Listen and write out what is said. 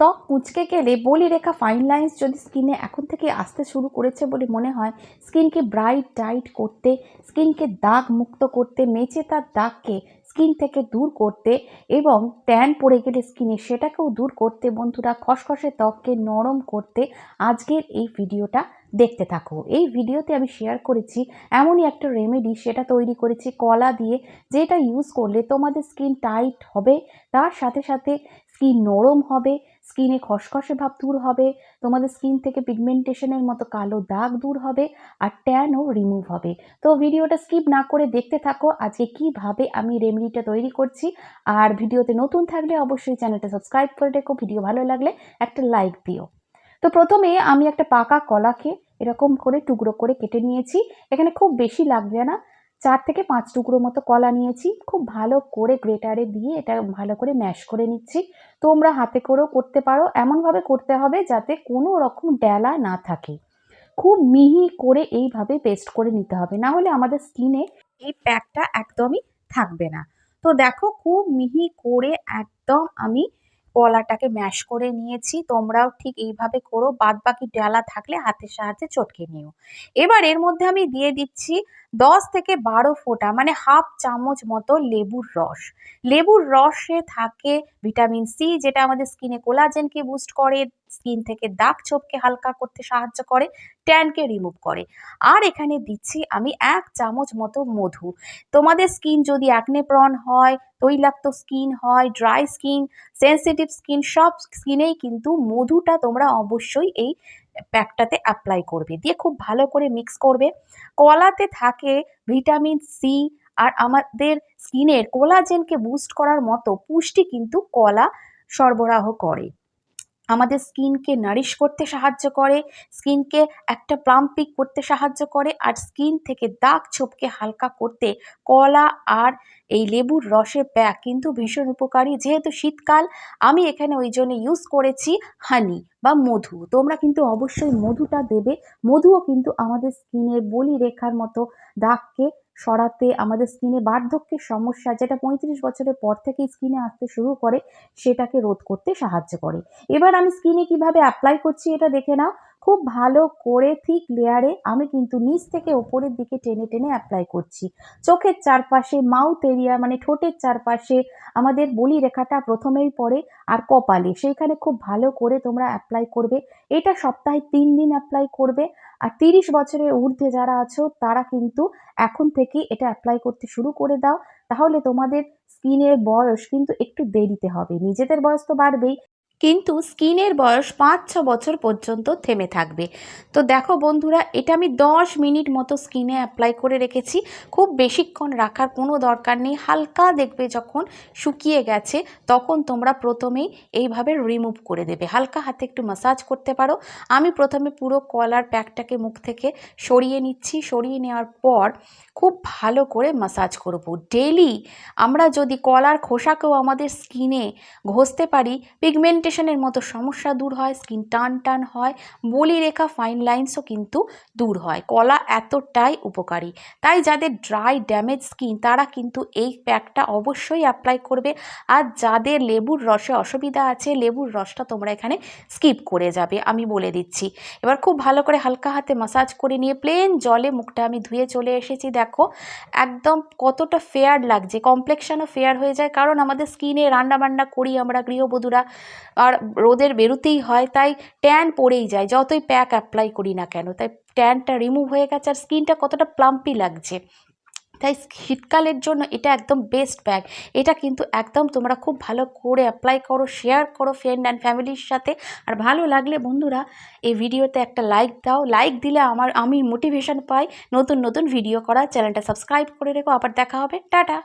ত্বক কুঁচকে গেলে বলি রেখা ফাইন লাইন্স যদি স্কিনে এখন থেকে আসতে শুরু করেছে বলে মনে হয় স্কিনকে ব্রাইট টাইট করতে স্কিনকে দাগ মুক্ত করতে, মেচে তার দাগকে স্কিন থেকে দূর করতে এবং ট্যান পড়ে গেলে স্কিনে সেটাকেও দূর করতে বন্ধুরা, খসখসে ত্বককে নরম করতে আজকের এই ভিডিওটা দেখতে থাকো। এই ভিডিওতে আমি শেয়ার করেছি এমনই একটা রেমেডি সেটা তৈরি করেছি কলা দিয়ে, যেটা ইউজ করলে তোমাদের স্কিন টাইট হবে। তার সাথে সাথে স্কিন নরম হবে, স্কিনে খসখসে ভাব দূর হবে, তোমাদের স্কিন থেকে পিগমেন্টেশনের মতো কালো দাগ দূর হবে আর ট্যানও রিমুভ হবে। তো ভিডিওটা স্কিপ না করে দেখতে থাকো, আজকে কীভাবে আমি রেমেডিটা তৈরি করছি। আর ভিডিওতে নতুন থাকলে অবশ্যই চ্যানেলটা সাবস্ক্রাইব করে রেখো, ভিডিও ভালো লাগলে একটা লাইক দিও। তো প্রথমে আমি একটা পাকা কলাকে এরকম করে টুকরো করে কেটে নিয়েছি, এখানে খুব বেশি লাগবে না। চার থেকে পাঁচ টুকরো মতো কলা নিয়েছি। খুব ভালো করে গ্রেটারে দিয়ে এটা ভালো করে ম্যাশ করে নিচ্ছি। তোমরা হাতে করেও করতে পারো, এমনভাবে করতে হবে যাতে কোনো রকম ডেলা না থাকে। খুব মিহি করে এইভাবে পেস্ট করে নিতে হবে, না হলে আমাদের স্কিনে এই প্যাকটা একদমই থাকবে না। তো দেখো, খুব মিহি করে একদম আমি কলাটাকে ম্যাশ করে নিয়েছি, তোমরাও ঠিক এইভাবে করো বাদ বাকি ডালা থাকলে হাতের সাহায্যে চটকে নিও। এবার এর মধ্যে আমি দিয়ে দিচ্ছি দশ থেকে বারো ফোঁটা মানে হাফ চামচ মতো লেবুর রস। লেবুর রসে থাকে ভিটামিন সি, যেটা আমাদের স্কিনে কোলাজেনকে বুস্ট করে স্কিন থেকে দাগ ছোপকে হালকা করতে সাহায্য করে, ট্যানকে রিমুভ করে। আর এখানে দিচ্ছি আমি এক চামচ মতো মধু। তোমাদের স্কিন যদি অ্যাকনে প্রন হয়, তৈলাক্ত স্কিন হয় ড্রাই স্কিন সেন্সিটিভ স্কিন সব স্কিনেই কিন্তু মধুটা তোমরা অবশ্যই এই প্যাকটাতে অ্যাপ্লাই করবে। দিয়ে খুব ভালো করে মিক্স করবে। কলাতে থাকে ভিটামিন সি আর আমাদের স্কিনের কোলাজেনকে বুস্ট করার মতো পুষ্টি কিন্তু কলা সরবরাহ করে। আমাদের স্কিনকে নারিশ করতে সাহায্য করে, স্কিনকে একটা প্লাম্পিক করতে সাহায্য করে, আর স্কিন থেকে দাগ ছোপকে হালকা করতে কলা আর এই লেবুর রসের প্যাক কিন্তু ভীষণ উপকারী। যেহেতু শীতকাল, আমি এখানে ওই জন্য ইউজ করেছি হানি বা মধু। তোমরা কিন্তু অবশ্যই মধুটা দেবে। মধুও কিন্তু আমাদের স্কিনের বলি রেখার মতো দাগকে সরাতে আমাদের স্কিনে বার্ধক্যের সমস্যা যেটা পঁয়ত্রিশ বছরের পর থেকে স্কিনে আসতে শুরু করে, সেটাকে রোধ করতে সাহায্য করে। এবার আমি স্কিনে কীভাবে অ্যাপ্লাই করছি এটা দেখে নাও। খুব ভালো করে থিক লেয়ারে আমি কিন্তু নিচ থেকে ওপরের দিকে টেনে টেনে অ্যাপ্লাই করছি। চোখের চারপাশে মাউথ এরিয়া মানে ঠোঁটের চারপাশে, আমাদের বলি রেখাটা প্রথমেই পড়ে আর কপালে। সেইখানে খুব ভালো করে তোমরা অ্যাপ্লাই করবে। এটা সপ্তাহে তিন দিন অ্যাপ্লাই করবে। আর তিরিশ বছরের ঊর্ধ্বে যারা আছো, তারা কিন্তু এখন থেকে এটা অ্যাপ্লাই করতে শুরু করে দাও। তাহলে তোমাদের স্কিনের বয়স কিন্তু একটু দেরিতে হবে। নিজেদের বয়স তো বাড়বেই। কিন্তু স্কিনের বয়স পাঁচ ছ বছর পর্যন্ত থেমে থাকবে। তো দেখো বন্ধুরা, এটা আমি দশ মিনিট মতো স্কিনে অ্যাপ্লাই করে রেখেছি। খুব বেশিক্ষণ রাখার কোনো দরকার নেই। হালকা দেখবে যখন শুকিয়ে গেছে, তখন তোমরা প্রথমেই এইভাবে রিমুভ করে দেবে। হালকা হাতে একটু মাসাজ করতে পারো। আমি প্রথমে পুরো কলার প্যাকটাকে মুখ থেকে সরিয়ে নিচ্ছি। সরিয়ে নেওয়ার পর খুব ভালো করে মাসাজ করব। ডেলি আমরা যদি কলার খোসাকেও আমাদের স্কিনে ঘষতে পারি পিগমেন্টেশনের মতো সমস্যা দূর হয় স্কিন টান টান হয় বলি রেখা ফাইন লাইন্সও কিন্তু দূর হয়। কলা এতটাই উপকারী। তাই যাদের ড্রাই ড্যামেজ স্কিন তারা কিন্তু এই প্যাকটা অবশ্যই অ্যাপ্লাই করবে। আর যাদের লেবুর রসে অসুবিধা আছে, লেবুর রসটা তোমরা এখানে স্কিপ করে যাবে, আমি বলে দিচ্ছি। এবার খুব ভালো করে হালকা হাতে মাসাজ করে নিয়ে প্লেন জলে মুখটা আমি ধুয়ে চলে এসেছি, দেখো। একদম কতটা ফেয়ার লাগছে কমপ্লেকশানও ফেয়ার হয়ে যায়, কারণ আমাদের স্কিনে রান্না বান্না করি আমরা গৃহবধূরা। আর রোদের বেরোতেই হয়, তাই ট্যান পড়েই যায়, যতই প্যাক অ্যাপ্লাই করি না কেন, তাই ট্যানটা রিমুভ হয়ে গেছে আর স্কিনটা কতটা প্লাম্পি লাগছে। তাই শীতকালের জন্য এটা একদম বেস্ট ব্যাগ এটা কিন্তু একদম তোমরা খুব ভালো করে অ্যাপ্লাই করো শেয়ার করো ফ্রেন্ড অ্যান্ড ফ্যামিলির সাথে। আর ভালো লাগলে বন্ধুরা, এই ভিডিওতে একটা লাইক দাও। লাইক দিলে আমার, আমি মোটিভেশন পাই নতুন নতুন ভিডিও করার। চ্যানেলটা সাবস্ক্রাইব করে রেখো। আবার দেখা হবে। টাটা!